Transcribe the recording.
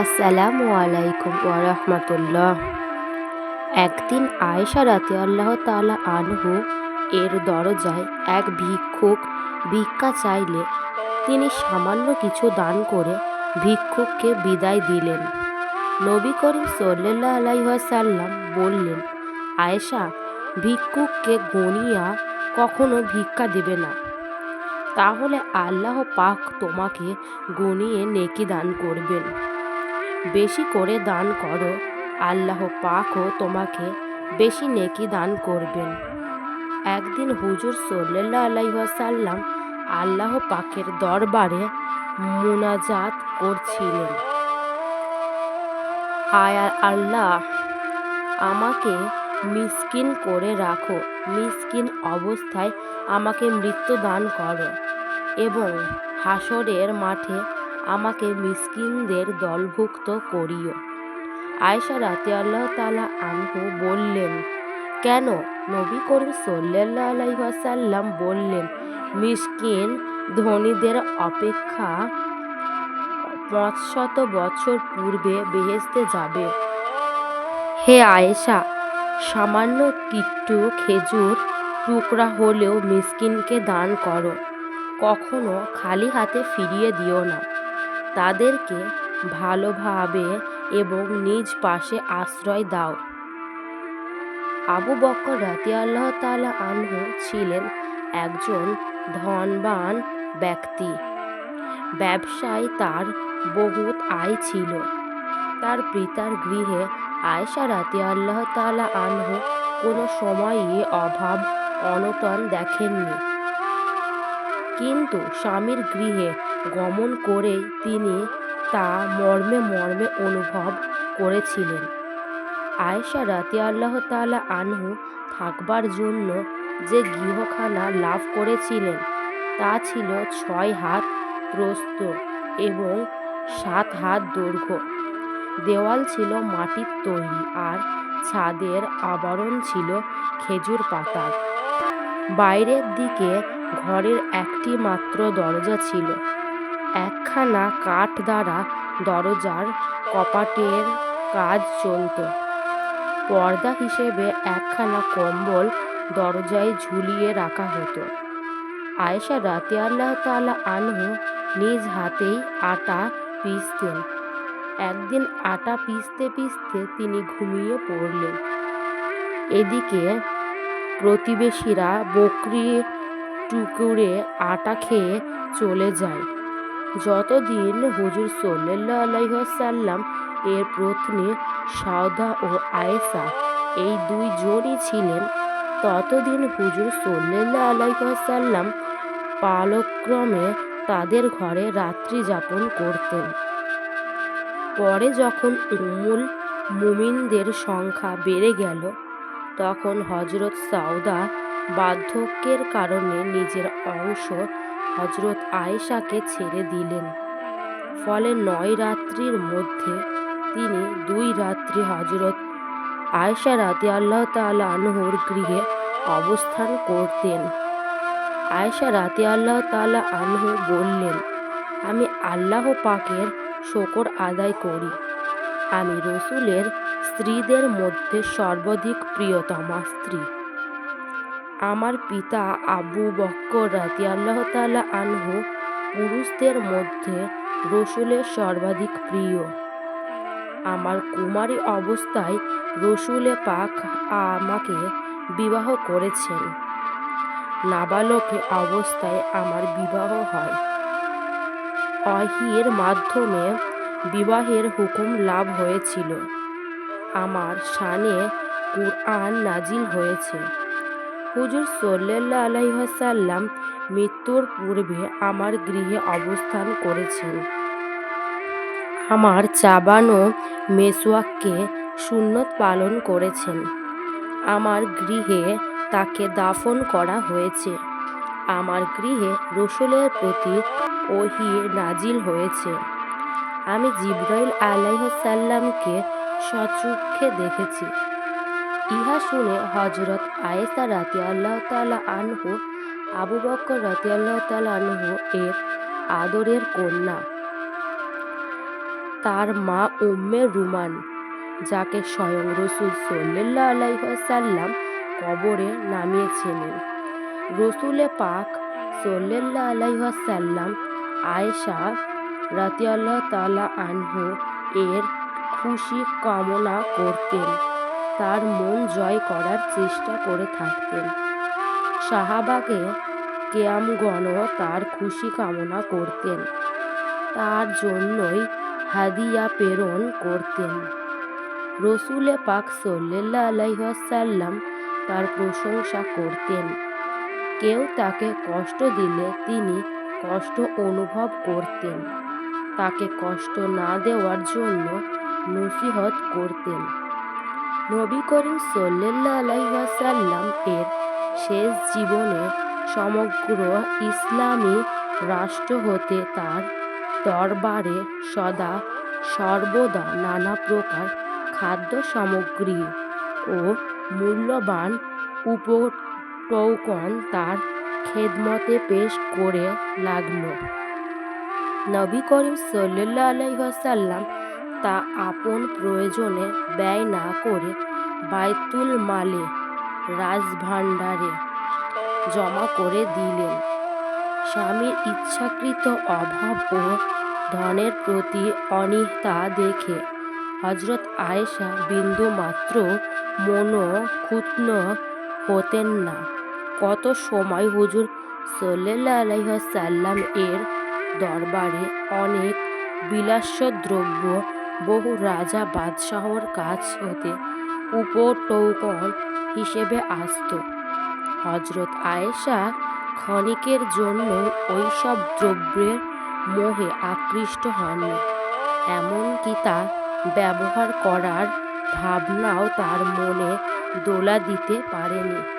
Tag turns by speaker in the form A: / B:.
A: আসসালামু আলাইকুম ওরহমতুল্লাহ একদিন আয়েশা রাতে আল্লাহ তালা আনহু এর দরজায় এক ভিক্ষুক ভিক্ষা চাইলে তিনি সামান্য কিছু দান করে ভিক্ষুককে বিদায় দিলেন। নবী করিম সাল্লাহ আলাইসাল্লাম বললেন, আয়েশা, ভিক্ষুককে গনিয়া কখনো ভিক্ষা দেবে না। তাহলে আল্লাহ পাক তোমাকে গনিয়ে নেকি দান করবেন। বেশি করে দান করো। আল্লাহ পাকও তোমাকে বেশি নেকি দান করবেন। একদিন হুজুর সাল্লাহ আলাইসাল্লাম আল্লাহ পাকের দরবারে মুনাজাত করছিলেন। আয়ার আল্লাহ, আমাকে মিসকিন করে রাখো। মিসকিন অবস্থায় আমাকে মৃত্যু দান করো এবং হাসরের মাঠে আমাকে মিসকিনদের দলভুক্ত করিও। আয়সা রাতে আল্লাহ তালা আনহু বললেন, কেন? নবী করিম সাল্লাহ আলাইসাল্লাম বললেন, মিসকিন ধনীদের অপেক্ষা পাঁচশত বছর পূর্বে বেহেস্তে যাবে। হে আয়েশা, সামান্য কিট্টু খেজুর টুকরা হলেও মিসকিনকে দান করো। কখনো খালি হাতে ফিরিয়ে দিও না। তাদেরকে ভালোভাবে এবং নিজ পাশে আশ্রয় দাও। আবু বক্কর রাতি আল্লাহ তালা আনহু ছিলেন একজন ধনবান ব্যক্তি। ব্যবসায় তার বহুত আয় ছিল। তার পিতার গৃহে আয়সা রাতি আল্লাহ তালা আনহু কোনো সময়ই অভাব, অনটন দেখেননি। কিন্তু স্বামীর গৃহে গমন করেই তিনি তা মর্মে মর্মে অনুভব করেছিলেন। আয়েশা রাতে আল্লাহ তালা আনহু থাকবার জন্য যে গৃহখানা লাভ করেছিলেন, তা ছিল ছয় হাত প্রস্থ এবং সাত হাত দৈর্ঘ্য। দেওয়াল ছিল মাটির তৈরি আর ছাদের আবরণ ছিল খেজুর পাতার। বাইরের দিকে ঘরের একটি মাত্র দরজা ছিল। একখানা কাঠ দ্বারা দরজার কপাটের কাজ চলত। পর্দা হিসেবে একখানা কম্বল দরজায় ঝুলিয়ে রাখা হতো। আয়েশা রাতে আল্লাহ তালা আনহু নিজ হাতেই আটা পিসতেন একদিন আটা পিসতে পিসতে তিনি ঘুমিয়ে পড়লেন। এদিকে প্রতিবেশীরা বকরি টুকুরে আটা খেয়ে চলে যায়। যতদিন হুজুর সাল্লাহ আলাইসাল্লাম এর প্রথমে সাউদা ও আয়েসা এই দুই জনই ছিলেন, ততদিন হুজুর সাল্লাহ আলাইসাল্লাম পালক্রমে তাদের ঘরে রাত্রি যাপন করতেন। পরে যখন উমুল মুমিনদের সংখ্যা বেড়ে গেল, তখন হজরত সাউদা বার্ধক্যের কারণে নিজের অংশ হজরত আয়েশাকে ছেড়ে দিলেন। ফলে নয় রাত্রির মধ্যে তিনি দুই রাত্রি হজরত আয়েশা রাতে আল্লাহ তালা আনহুর গৃহে অবস্থান করতেন। আয়েশা রাতে আল্লাহ তালা আনহু বললেন, আমি আল্লাহ পাকের শকর আদায় করি। আমি রসুলের স্ত্রীদের মধ্যে সর্বাধিক প্রিয়তমা স্ত্রী। আমার পিতা আবু বক্কর রাতি আল্লাহ তালা আনহু পুরুষদের মধ্যে রসুলের সর্বাধিক প্রিয়। আমার কুমারী অবস্থায় রসুলে পাক আমাকে বিবাহ করেছেন। নাবালকে অবস্থায় আমার বিবাহ হয়। অহির মাধ্যমে বিবাহের হুকুম লাভ হয়েছিল। আমার শানে কুরআন নাজিল হয়েছে। হুজুর সাল্লাহ আলাইসাল্লাম মৃত্যুর পূর্বে আমার গৃহে অবস্থান করেছেন। আমার চাবানো মেসওয়াককে সুন্নত পালন করেছেন। আমার গৃহে তাকে দাফন করা হয়েছে। আমার গৃহে রসুলের প্রতি ওহি নাজিল হয়েছে। আমি জিব্রাইল আলাইসাল্লামকে সচক্ষে দেখেছি। ইহা শুনে হজরত আয়েসা রাতি আল্লাহ তালা আনহু, আবু বক্কর রাতি আল্লাহ তালা আনহু এর আদরের কন্যা। তার মা উম্মে রুমান, যাকে স্বয়ং রসুল সাল্লাহ আলাইসাল্লাম কবরে নামিয়েছিলেন। রসুলে পাক সাল্লাহ আলাইসাল্লাম আয়েশা রাতিয়াল্লাহ তালা আনহু এর খুশি কামনা করতেন। তার মন জয় করার চেষ্টা করে থাকতেন। সাহাবাকে কেয়ামগণও তার খুশি কামনা করতেন। তার জন্যই হাদিয়া প্রেরণ করতেন। রসুলে পাক সাল্লাহ আলাইসাল্লাম তার প্রশংসা করতেন। কেউ তাকে কষ্ট দিলে তিনি কষ্ট অনুভব করতেন। তাকে কষ্ট না দেওয়ার জন্য নসিহত করতেন। নবী করিম আলাইসাল্লাম এর শেষ জীবনে সমগ্র ইসলামী রাষ্ট্র হতে তার দরবারে সদা সর্বদা নানা প্রকার খাদ্য সামগ্রী ও মূল্যবান উপটৌকন তার খেদমতে পেশ করে লাগল। নবী করিম সাল্লাহ আলাইসাল্লাম তা আপন প্রয়োজনে ব্যয় না করে বাইতুল মালে রাজভাণ্ডারে জমা করে দিলেন। স্বামীর ইচ্ছাকৃত অভাব ও ধনের প্রতি অনীহতা দেখে হজরত আয়েশা বিন্দু মাত্র মনোক্ষুণ্ণ হতেন না। কত সময় হুজুর আলাইসাল্লাম এর দরবারে অনেক বিলাস্য দ্রব্য বহু রাজা বাদশাহর কাছ হতে উপটৌকন হিসেবে আসত। হজরত আয়েশা ক্ষণিকের জন্য ওইসব দ্রব্যের মোহে আকৃষ্ট হননি। এমনকি তা ব্যবহার করার ভাবনাও তার মনে দোলা দিতে পারেনি।